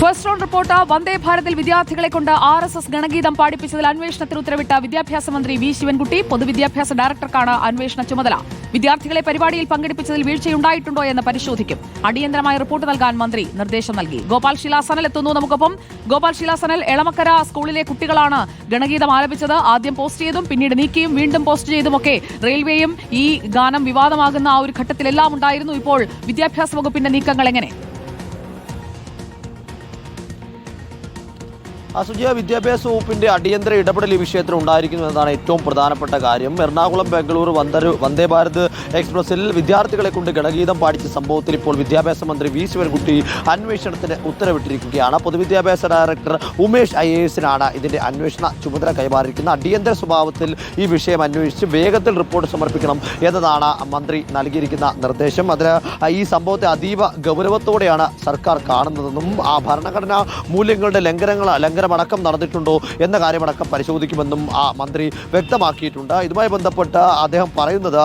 First round report വന്ദേ ഭാരതിൽ വിദ്യാർത്ഥികളെ കൊണ്ട് ആർ എസ് എസ് ഗണഗീതം പാടിപ്പിച്ചതിൽ അന്വേഷണത്തിന് ഉത്തരവിട്ട വിദ്യാഭ്യാസ മന്ത്രി വി ശിവൻകുട്ടി പൊതുവിദ്യാഭ്യാസ ഡയറക്ടർക്കാണ് അന്വേഷണ ചുമതല. വിദ്യാർത്ഥികളെ പരിപാടിയിൽ പങ്കെടുപ്പിച്ചതിൽ വീഴ്ചയുണ്ടായിട്ടുണ്ടോ എന്ന് പരിശോധിക്കും. അടിയന്തരമായ റിപ്പോർട്ട് നൽകാൻ മന്ത്രി നിർദ്ദേശം നൽകി. ഗോപാൽ ശിലാസനൽ എത്തുന്നു നമുക്കൊപ്പം. ഗോപാൽ ശിലാസനൽ എളമക്കര സ്കൂളിലെ കുട്ടികളാണ് ഗണഗീതം ആലപിച്ചത്. ആദ്യം പോസ്റ്റ് ചെയ്തും പിന്നീട് നീക്കിയും വീണ്ടും പോസ്റ്റ് ചെയ്തുമൊക്കെ റെയിൽവേയും ഈ ഗാനം വിവാദമാകുന്ന ആ ഒരു ഘട്ടത്തിലെല്ലാം ഉണ്ടായിരുന്നു. ഇപ്പോൾ വിദ്യാഭ്യാസ വകുപ്പിന്റെ നീക്കങ്ങൾ എങ്ങനെ? അസുജിയ വിദ്യാഭ്യാസ വകുപ്പിന്റെ അടിയന്തര ഇടപെടൽ ഈ വിഷയത്തിൽ ഉണ്ടായിരിക്കുന്നു എന്നതാണ് ഏറ്റവും പ്രധാനപ്പെട്ട കാര്യം. എറണാകുളം ബംഗളൂർ വന്ദരു വന്ദേ ഭാരത് എക്സ്പ്രസിൽ വിദ്യാർത്ഥികളെ കൊണ്ട് ഗണഗീതം പാടിച്ച സംഭവത്തിൽ ഇപ്പോൾ വിദ്യാഭ്യാസ മന്ത്രി വി. ശിവൻകുട്ടി അന്വേഷണത്തിന് ഉത്തരവിട്ടിരിക്കുകയാണ്. പൊതുവിദ്യാഭ്യാസ ഡയറക്ടർ ഉമേഷ് ഐ. എ. എസിനാണ് ഇതിന്റെ അന്വേഷണ ചുമതല കൈമാറിയിരിക്കുന്നത്. അടിയന്തര സ്വഭാവത്തിൽ ഈ വിഷയം അന്വേഷിച്ച് വേഗത്തിൽ റിപ്പോർട്ട് സമർപ്പിക്കണം എന്നതാണ് മന്ത്രി നൽകിയിരിക്കുന്ന നിർദ്ദേശം. അതിന് ഈ സംഭവത്തെ അതീവ ഗൗരവത്തോടെയാണ് സർക്കാർ കാണുന്നതെന്നും ആ ഭരണഘടനാ മൂല്യങ്ങളുടെ ലംഘനങ്ങൾ ലംഘനമടക്കം നടന്നിട്ടുണ്ടോ എന്ന കാര്യമടക്കം പരിശോധിക്കുമെന്നും ആ മന്ത്രി വ്യക്തമാക്കിയിട്ടുണ്ട്. ഇതുമായി ബന്ധപ്പെട്ട് അദ്ദേഹം പറയുന്നത്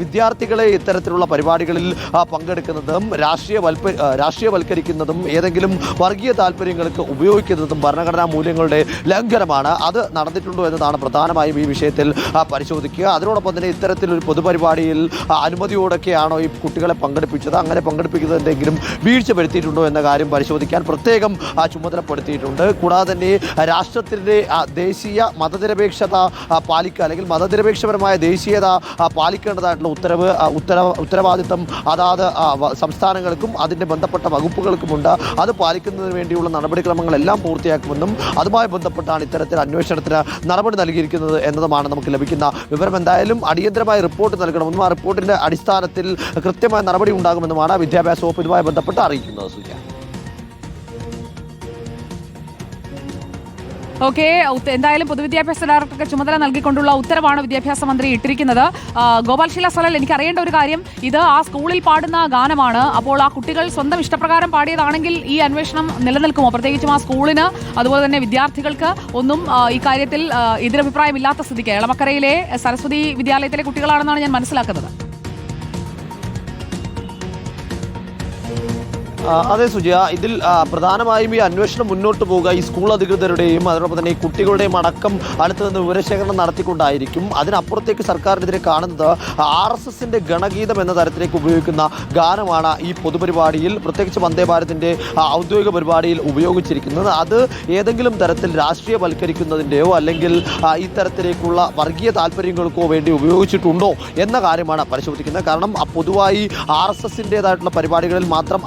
വിദ്യാർത്ഥികളെ ഇത്തരത്തിലുള്ള പരിപാടികളിൽ പങ്കെടുക്കുന്നതും രാഷ്ട്രീയവൽപ രാഷ്ട്രീയവൽക്കരിക്കുന്നതും ഏതെങ്കിലും വർഗീയ താല്പര്യങ്ങൾക്ക് ഉപയോഗിക്കുന്നതും ഭരണഘടനാ മൂല്യങ്ങളുടെ ലംഘനമാണ്. അത് നടന്നിട്ടുണ്ടോ എന്നതാണ് പ്രധാനമായും ഈ വിഷയത്തിൽ പരിശോധിക്കുക. അതിനോടൊപ്പം തന്നെ ഇത്തരത്തിലൊരു പൊതുപരിപാടിയിൽ അനുമതിയോടൊക്കെയാണോ ഈ കുട്ടികളെ പങ്കെടുപ്പിച്ചത്? അങ്ങനെ പങ്കെടുപ്പിക്കുന്നതിന്റെങ്കിലും വീഴ്ച വരുത്തിയിട്ടുണ്ടോ എന്ന കാര്യം പരിശോധിക്കാൻ പ്രത്യേകം ചുമതലപ്പെടുത്തിയിട്ടുണ്ട്. കൂടാതെ തന്നെ രാഷ്ട്രത്തിന്റെ ദേശീയ മതനിരപേക്ഷത പാലിക്കുക അല്ലെങ്കിൽ മതനിരപേക്ഷപരമായ ദേശീയത പാലിക്കേണ്ടതായിട്ടുള്ള ഉത്തരവ് ഉത്തര ഉത്തരവ ഉത്തരവാദിത്തം അതാത് സംസ്ഥാനങ്ങൾക്കും അതിന്റെ ബന്ധപ്പെട്ട വകുപ്പുകൾക്കുമുണ്ട്. അത് പാലിക്കുന്നതിന് വേണ്ടിയുള്ള നടപടിക്രമങ്ങളെല്ലാം പൂർത്തിയാക്കുമെന്നും അതുമായി ബന്ധപ്പെട്ടാണ് ഇത്തരത്തിൽ അന്വേഷണത്തിന് നടപടി നൽകിയിരിക്കുന്നത് എന്നതുമാണ് നമുക്ക് ലഭിക്കുന്ന വിവരം. എന്തായാലും അടിയന്തരമായ റിപ്പോർട്ട് നൽകണമെന്നും ആ റിപ്പോർട്ടിന്റെ അടിസ്ഥാനത്തിൽ കൃത്യമായ നടപടി ഉണ്ടാകുമെന്നുമാണ് വിദ്യാഭ്യാസ വകുപ്പ് ഇതുമായി ബന്ധപ്പെട്ട് അറിയിക്കുന്നത് സൂര്യ ഓക്കെ എന്തായാലും പൊതുവിദ്യാഭ്യാസ ഡയറക്ടർക്ക് ചുമതല നൽകിക്കൊണ്ടുള്ള ഉത്തരവാണ് വിദ്യാഭ്യാസ മന്ത്രി ഇട്ടിരിക്കുന്നത്. ആ, ഗോപാൽ ശീല സലൽ എനിക്ക് അറിയേണ്ട ഒരു കാര്യം ഇത് ആ സ്കൂളിൽ പാടുന്ന ഗാനമാണ്. അപ്പോൾ ആ കുട്ടികൾ സ്വന്തം ഇഷ്ടപ്രകാരം പാടിയതാണെങ്കിൽ ഈ അന്വേഷണം നിലനിൽക്കുമോ? പ്രത്യേകിച്ചും ആ സ്കൂളിന് അതുപോലെ തന്നെ വിദ്യാർത്ഥികൾക്ക് ഒന്നും ഇക്കാര്യത്തിൽ എതിരഭിപ്രായമില്ലാത്ത സ്ഥിതിക്ക്. എളമക്കരയിലെ സരസ്വതി വിദ്യാലയത്തിലെ കുട്ടികളാണെന്നാണ് ഞാൻ മനസ്സിലാക്കുന്നത്. അതെ സുജയ. ഇതിൽ പ്രധാനമായും ഈ അന്വേഷണം മുന്നോട്ട് പോവുക ഈ സ്കൂൾ അധികൃതരുടെയും അതോടൊപ്പം തന്നെ ഈ കുട്ടികളുടെയും അടക്കം അടുത്ത് നിന്ന് വിവരശേഖരണം നടത്തിക്കൊണ്ടായിരിക്കും. അതിനപ്പുറത്തേക്ക് സർക്കാരിനെതിരെ കാണുന്നത് ആർ എസ് എസിന്റെ ഗണഗീതം എന്ന തരത്തിലേക്ക് ഉപയോഗിക്കുന്ന ഗാനമാണ് ഈ പൊതുപരിപാടിയിൽ പ്രത്യേകിച്ച് വന്ദേ ഭാരതിന്റെ ഔദ്യോഗിക പരിപാടിയിൽ ഉപയോഗിച്ചിരിക്കുന്നത്. അത് ഏതെങ്കിലും തരത്തിൽ രാഷ്ട്രീയവൽക്കരിക്കുന്നതിന്റെയോ അല്ലെങ്കിൽ ഇത്തരത്തിലേക്കുള്ള വർഗീയ താല്പര്യങ്ങൾക്കോ വേണ്ടി ഉപയോഗിച്ചിട്ടുണ്ടോ എന്ന കാര്യമാണ് പരിശോധിക്കുന്നത്. കാരണം പൊതുവായി ആർ എസ് എസിന്റെതായിട്ടുള്ള പരിപാടികളിൽ മാത്രം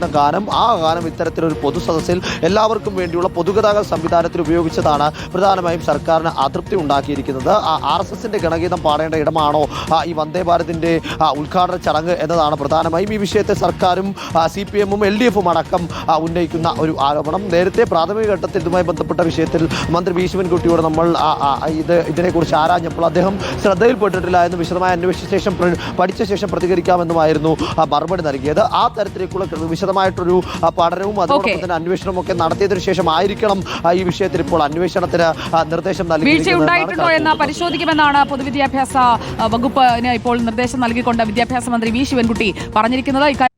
ആലപിക്കുന്ന ഗാനം ആ ഗാനം ഇത്തരത്തിലൊരു പൊതുസദസ്സിൽ എല്ലാവർക്കും വേണ്ടിയുള്ള പൊതുഗതാഗത സംവിധാനത്തിൽ ഉപയോഗിച്ചതാണ് പ്രധാനമായും സർക്കാരിന് അതൃപ്തി ഉണ്ടാക്കിയിരിക്കുന്നത്. ആ ആർ എസ് എസിന്റെ ഗണഗീതം പാടേണ്ട ഇടമാണോ? ഈ വന്ദേ ഭാരതിന്റെ ഉദ്ഘാടന ചടങ്ങ് എന്നതാണ് പ്രധാനമായും ഈ വിഷയത്തെ സർക്കാരും സി പി എമ്മും എൽ ഡി എഫും അടക്കം ഉന്നയിക്കുന്ന ഒരു ആരോപണം. നേരത്തെ പ്രാഥമിക ഘട്ടത്തിൽ ഇതുമായി ബന്ധപ്പെട്ട വിഷയത്തിൽ മന്ത്രി വി ശിവൻകുട്ടിയോട് നമ്മൾ ഇത് ഇതിനെക്കുറിച്ച് ആരാഞ്ഞപ്പോൾ അദ്ദേഹം ശ്രദ്ധയിൽപ്പെട്ടിട്ടില്ല എന്ന് വിശദമായി അന്വേഷിച്ച ശേഷം പഠിച്ച ശേഷം പ്രതികരിക്കാമെന്നുമായിരുന്നു മറുപടി നൽകിയത്. ആ തരത്തിലേക്കുള്ള വിശദമായിട്ടൊരു പഠനവും അതോടൊപ്പം തന്നെ അന്വേഷണവും ഒക്കെ നടത്തിയതിനു ശേഷം ആയിരിക്കണം ഈ വിഷയത്തിൽ ഇപ്പോൾ അന്വേഷണത്തിന് നിർദ്ദേശം വീഴ്ച നൽകിയിരിക്കുന്നതെന്നാണ് ഉണ്ടായിട്ടുണ്ടോ എന്ന് പരിശോധിക്കുമെന്നാണ് പൊതുവിദ്യാഭ്യാസ വകുപ്പിന് ഇപ്പോൾ നിർദ്ദേശം നൽകിക്കൊണ്ട് വിദ്യാഭ്യാസ മന്ത്രി വി. ശിവൻകുട്ടി പറഞ്ഞിരിക്കുന്നത്.